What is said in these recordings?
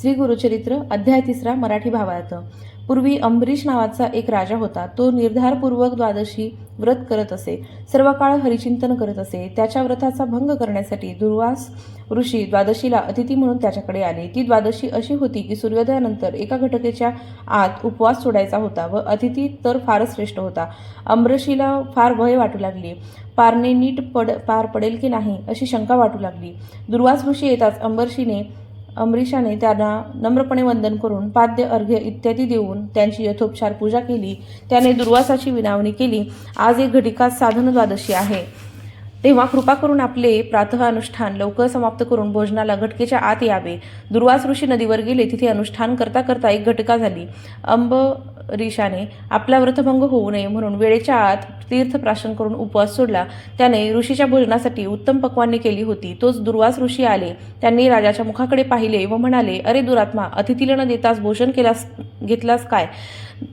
श्री गुरुचरित्र अध्याय तिसरा मराठी भावार्थ. पूर्वी अंबरीश नावाचा एक राजा होता. तो निर्धारपूर्वक द्वादशी व्रत करत असे. सर्व काळ हरिचिंतन करत असे. त्याच्या व्रताचा भंग करण्यासाठी दुर्वास ऋषी द्वादशीला अतिथी म्हणून त्याच्याकडे आले. ती द्वादशी अशी होती की सूर्योदयानंतर एका घटकेच्या आत उपवास सोडायचा होता व अतिथी तर फारच श्रेष्ठ होता. अंबरशीला फार भय वाटू लागली. पारणे नीट पड पार पडेल की नाही अशी शंका वाटू लागली. दुर्वास ऋषी येताच अंबरशीने अमरीशाने त्यांना नम्रपणे वंदन करून पाद्य अर्घ्य इत्यादी देऊन त्यांची यथोपचार पूजा केली. त्याने दुर्वासाची विनावणी केली. आज एक घटिकात साधन द्वादशी आहे. तेव्हा कृपा करून आपले प्रातः अनुष्ठान लवकर समाप्त करून भोजनाला घटकेच्या आत यावे. दुर्वास ऋषी नदीवर गेले. तिथे अनुष्ठान करता करता एक घटका झाली. अंबरीशाने आपला व्रतभंग होऊ नये म्हणून वेळेच्या आत तीर्थप्राशन करून उपवास सोडला. त्याने ऋषीच्या भोजनासाठी उत्तम पक्वांनी केली होती. तोच दुर्वास ऋषी आले. त्यांनी राजाच्या मुखाकडे पाहिले व म्हणाले अरे दुरात्मा अतिथीला न देतास भोजन केलास घेतलास काय?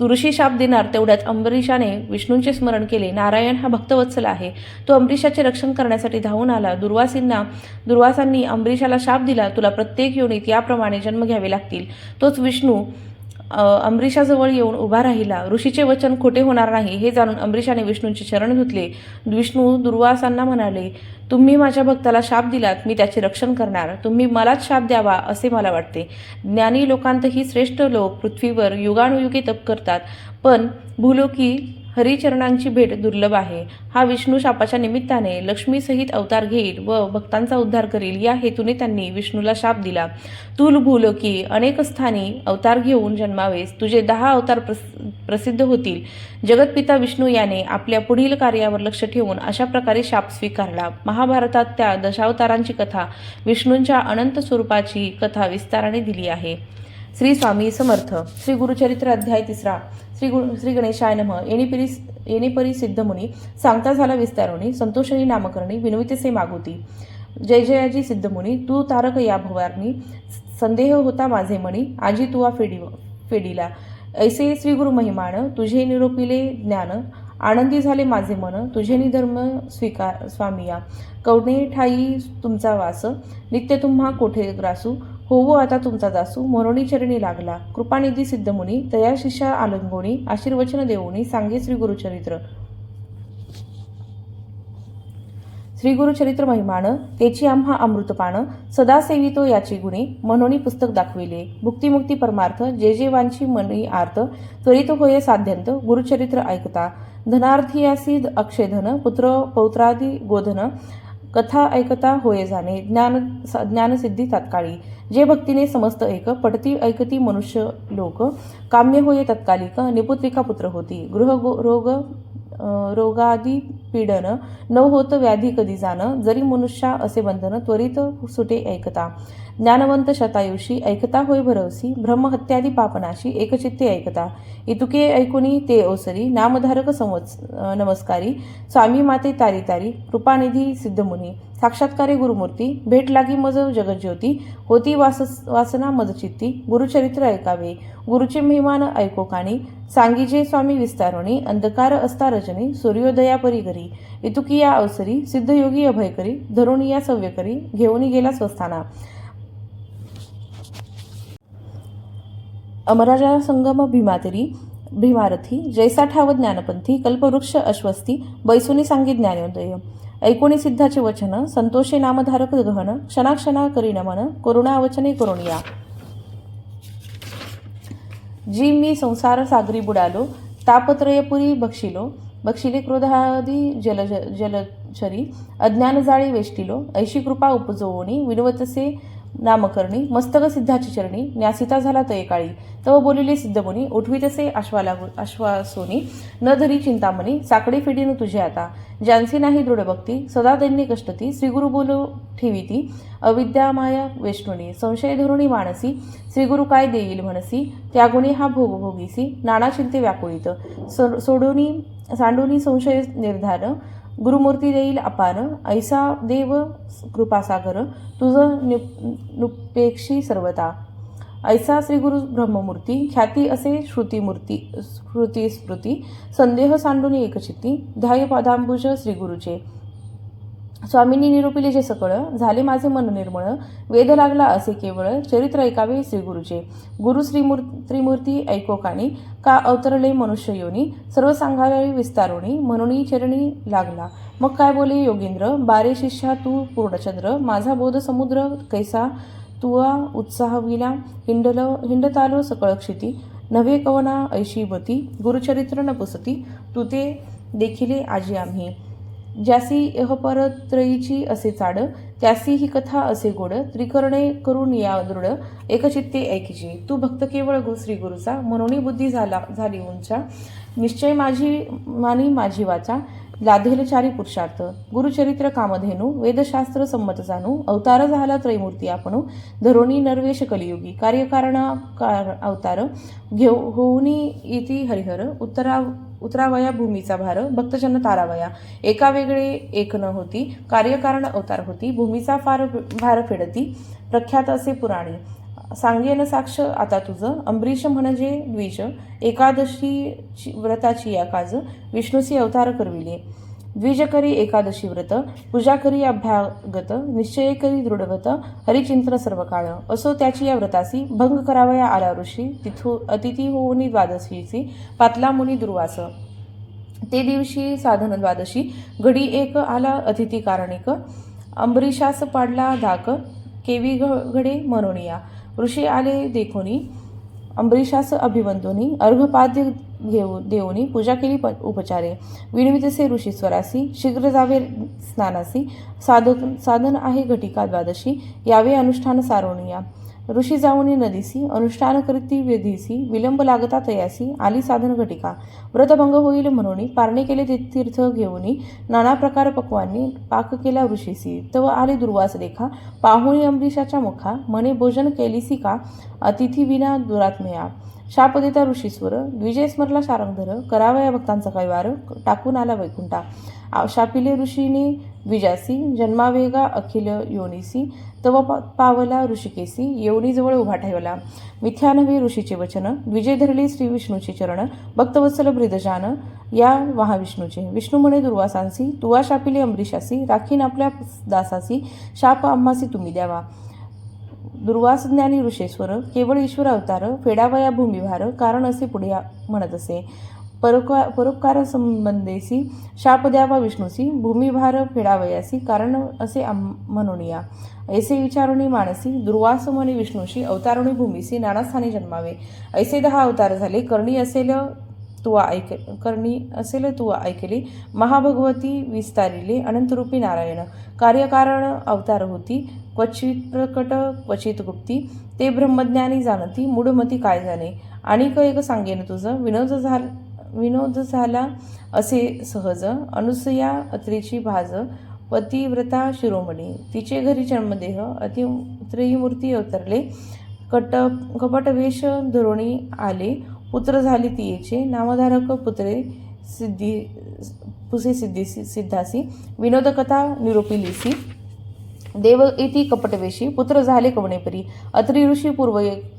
ऋषी शाप देणार तेवढ्यात अंबरीशाने विष्णूंचे स्मरण केले. नारायण हा भक्तवत्सल आहे. तो अंबरीशाचे रक्षण करण्यासाठी धावून आला. दुर्वासींना दुर्वासांनी अंबरीशाला शाप दिला. तुला प्रत्येक योनीत याप्रमाणे जन्म घ्यावे लागतील. तोच विष्णू अंबरीशाजवळ येऊन उभा राहिला. ऋषीचे वचन खोटे होणार नाही हे जाणून अंबरीशाने विष्णूंचे शरण धुतले. विष्णू दुर्वासांना म्हणाले तुम्ही माझ्या भक्ताला शाप दिलात मी त्याचे रक्षण करणार. तुम्ही मलाच शाप द्यावा असे मला वाटते. ज्ञानी लोकांतही श्रेष्ठ लोक पृथ्वीवर युगानुयुगे तप करतात. पण भूलोकी हरिचरणांची भेट दुर्लभ आहे. हा विष्णू शापाच्या निमित्ताने लक्ष्मीसहित अवतार घेईल व भक्तांचा उद्धार करील. या हेतूने त्यांनी विष्णूला शाप दिला. तू भूलोकी अनेक स्थानी अवतार घेऊन जन्मावेस. तुझे दहा अवतार प्रस प्रसिद्ध होतील. जगतपिता विष्णू याने आपल्या पुढील कार्यावर लक्ष ठेवून अशा प्रकारे शाप स्वीकारला. महाभारतात त्या दशावतारांची कथा विष्णूंच्या अनंत स्वरूपाची कथा विस्ताराने दिली आहे. श्री स्वामी समर्थ श्री गुरुचरित्र अध्याय तिसरा श्री गुरु श्री गणेशाय नम. येणेपरी येणेपरी सिद्धमुनी सांगता झाला विस्तारोनी संतोषणी नामकरणी विनवितेसे मागुती. जय जयाजी सिद्धमुनी तू तारक या भवारणी संदेह होता माझे मणी आजी तुवा फेडी फेडीला. ऐसे श्री गुरु महिमान तुझे निरोपिले ज्ञान आनंदी झाले माझे मन तुझे निधर्म स्वीकार स्वामिया. कवणे ठाई तुमचा वास नित्य तुम्हा कोठे ग्रासू होवो आता तुमचा दासू मोरणी चरणी लागला. कृपानिधी सिद्धमुनी तया शिष्या आलंगोणी आशीर्वचन देऊनी सांगे श्री गुरुचरित्र. श्री गुरुचरित्र महिमान तेची आम्हा अमृतपान सदा सेवितो याची गुणी मनोनी पुस्तक दाखविले. भुक्तिमुक्ती परमार्थ जे जे वांची मनी आर्थ त्वरित होय साध्यंत गुरुचरित्र ऐकता. धनार्थियासी अक्षयधन पुत्र पौत्रादी गोधन कथा ऐकता होय जाणे ज्ञान ज्ञानसिद्धी तात्काळी. जे भक्तीने समस्त ऐक पडती ऐकती मनुष्य लोक काम्य होय तत्कालिक निपुत्रिका पुत्र होती. गृह रोग रोगादी पीडनं न होत व्याधी कधी जाणं जरी मनुष्या असे बंधन त्वरित सुटे ऐकता. ज्ञानवंत शतायुषी ऐकता होय भरवसी ब्रह्महत्यादी पापनाशी एकचित्ते ऐकता. इतुके ऐकुनी ते ओसरी नामधारक संवत्स नमस्कारी स्वामी माते तारी तारी कृपानिधी सिद्धमुनी साक्षात्कारे गुरुमूर्ती भेट लागी मज जगज्योती होती वास वासना मजचित्ती गुरुचरित्र ऐकावे. गुरुचे मेहमान ऐको काणी सांगीजे स्वामी विस्तारोणी अंधकार असता रजनी सूर्योदया परी इतुकी इतुकिया अवसरी सिद्धयोगी अभयकरी धरुणिया सव्यकरी घेऊन गेला स्वस्थाना. अमराजा संगम भीमातरी भीमारथी जैसा ठाव ज्ञानपंथी कल्पवृक्ष अश्वस्ती बैसुनी सांगी ज्ञानोदय. ऐकोणी सिद्धाचे वचन संतोषे नामधारक गहन क्षणाक्षणा करी नमन करुणावचने करुणिया. जी मी संसार सागरी बुडालो तापत्रयपुरी बक्षिलो बक्षिले क्रोधादी जल जलचरी अज्ञान जाळी वेष्टिलो ऐशी कृपा उपजवणी विनवतसे नामकरणी मस्तक सिद्धाची चरणी न्यासिता झाला तय काळी तव बोलिले सिद्धमुनी उठवितसे अश्वाला अश्वासोनी न धरी चिंतामणी साकडे फिडीनं तुझे आता. ज्यांचे नाही दृढ भक्ती सदा दैन्य कष्टती श्रीगुरु बोलो ठेविती ती अविद्यामाया वैष्णुनी संशय धरुणी मानसी श्रीगुरु काय देईल म्हणसी त्यागुणी हा भोग भोगीसी नाना चिंते व्याकुळीत. सो- सोडोनी सांडोनी संशय निर्धार गुरुमूर्ती देईल अपार. ऐसा देव कृपासागर तुझं नु नुपेक्षी सर्वता ऐसा श्री गुरु ब्रह्ममूर्ती ख्याती असे श्रुतीमूर्ती श्रुती स्मृती संदेह सांडून एकचित्ती ध्याय पादांबुज श्री गुरुचे. स्वामींनी निरूपिले जे सकळ झाले माझे मन निर्मळ वेद लागला असे केवळ चरित्र ऐकावे श्री गुरुचे. गुरु श्रीमूर त्रिमूर्ती ऐको काणी का अवतरले मनुष्य योनी सर्व सांगावे विस्तारोणी म्हणून चरणी लागला. मग काय बोले योगेंद्र बारे शिष्या तू पूर्णचंद्र माझा बोध समुद्र कैसा तुवा उत्साह विला हिंडल हिंडतालो सकळ क्षिती नव्हे कवना ऐशी बती गुरुचरित्र न पुसती तू ते देखिले आजी आम्ही. ज्यासी परत्रयीची असे चाड त्यासी ही कथा असे गोड त्रिकरणे करून या दृढ एकचित्ते ऐकीची. तू भक्त केवळ गु श्री गुरुचा मनोनी बुद्धी झाला झाली उंचा. निश्चय माझी मानी माझी वाचा. लाधेल चारी पुरुषार्थ. गुरुचरित्र कामधेनू वेदशास्त्र संमत जाणू अवतार झाला त्रैमूर्ती आपण. धरोणी नरवेश कलियुगी. कार्यकारणा कार अवतार. घेऊ होऊनी इति हरिहर. उत्तरा उतरावया भूमीचा भार भक्तजन तारावया. एका वेगळे एक न होती कार्यकारण अवतार होती. भूमीचा फार भार फेडती प्रख्यात असे पुराणी. सांगेन साक्ष आता तुझं. अंबरीश म्हणजे द्विज. एकादशी व्रताची या काज. विष्णूसी अवतार करविले. द्विजकरी एकादशी व्रत पूजा करी अभ्यागत निश्चय करी दृढव्रत हरिचिंतन सर्व काळ असो त्याची या व्रतासी भंग करावया आला ऋषी तिथू अतिथी होऊनी द्वादशीची पातला मुनी दुर्वास. ते दिवशी साधन द्वादशी घडी एक आला अतिथी कारणिक अंबरीशास पाडला धाक केवी घ- घडे मनोनिया ऋषी आले देखोनी अंबरीशास अभिवंतोनी अर्घपाद्य घेऊ देऊनी पूजा केली प उपचारे. विणवितसे ऋषीश्वरासी शीघ्र जावे स्नानासी साधक साधन आहे घटिका द्वादशी यावे अनुष्ठान सारोनिया. ऋषी जाऊनी नदीसी अनुष्ठान करीती विधीसी विलंब लागता तयासी आली साधन घटिका. व्रतभंग होईल म्हणून पारणे केले ते तीर्थ घेऊनी नाना प्रकार पक्वांनी पाक केला ऋषीसी. तव आले दुर्वास देखा पाहुणी अंबरीशाच्या मुखा मने भोजन केलीसी का? अतिथी विना दुरात्मया. शाप देता ऋषीश्वर द्विजय स्मरला शारंगधर करावया भक्तांचा काही वार टाकून आला वैकुंठा. शापिले ऋषीने द्विजासी जन्मावेगा अखिल योनीसी तव पावला ऋषिकेसी येवणीजवळ उभा ठेवला. मिथ्या ऋषीचे वचन विजय धरले श्री विष्णूचे चरण भक्तवत्सल ब्रिदजान या महाविष्णूचे. विष्णू म्हणे दुर्वासांसी तुवा शापिले अंबरीशासी राखीन आपल्या दासासी शाप आम्हासी तुम्ही द्यावा. दुर्वास ज्ञानी ऋषेश्वर केवळ ईश्वर अवतार फेडावया भूमिभार कारण असे पुढे म्हणत असे. परोपकार परोपकार संबंधेसी शाप द्यावा विष्णूसी भूमिभार फेडावयासी कारण असे आम- म्हणूनिया. ऐसे विचारुणी मानसी दुर्वास म्हणे विष्णूशी अवतारुणी भूमीसी नानास्थानी जन्मावे. ऐसे दहा अवतार झाले करणी असेल तुवा ऐक करणी असेल तुवा ऐकले. महाभगवती विस्तारिले अनंतरूपी नारायण. कार्यकारण अवतार होती. क्वचित प्रकट क्वचित गुप्ती. ते ब्रह्मज्ञानी जाणती मूढमती काय जाणे आणिक एक सांगेन तुझं. विनोद झाल विनोद झाला असे सहज. अनुसया अत्रीची भाज पतिव्रता शिरोमणी. तिचे घरी जन्मदेह अति त्रयीमूर्ती अवतरले. कट कपटवेश धोरणी आले. पुत्र झाले तियेचे नामधारक पुत्रे सिद्धी पुसे सिद्धी सिद्धासी. विनोदकथा निरूपिलीसी देव इति कपटवेशी पुत्र झाले कवणेपरी. अत्रि ऋषी पूर्व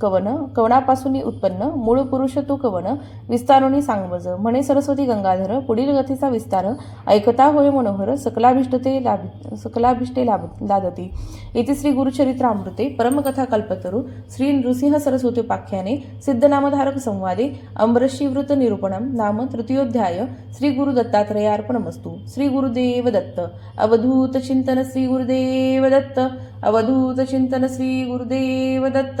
कवन कवनापासून उत्पन्न मूळ पुरुष तू कवन विस्तारुनी सांगवज म्हणे सरस्वती गंगाधर पुढील गतीचा विस्तार ऐकता होय मनोहर सकलाभिष्टते लाभ सकलाभिष्टे लाभ लादती. इति श्री गुरुचरित्रामृते परमकथा कल्पतरू श्री नृसिंह सरस्वतीपाख्याने सिद्धनामधारक संवादे अमरशीवृत निरूपणम नाम तृतीयोध्याय श्री गुरु दत्तात्रयार्पणमस्तु श्री गुरुदेव दत्त अवधूत चिंतन श्री गुरुदेव दत्त अवधूत चिंतन श्री गुरुदेव दत्त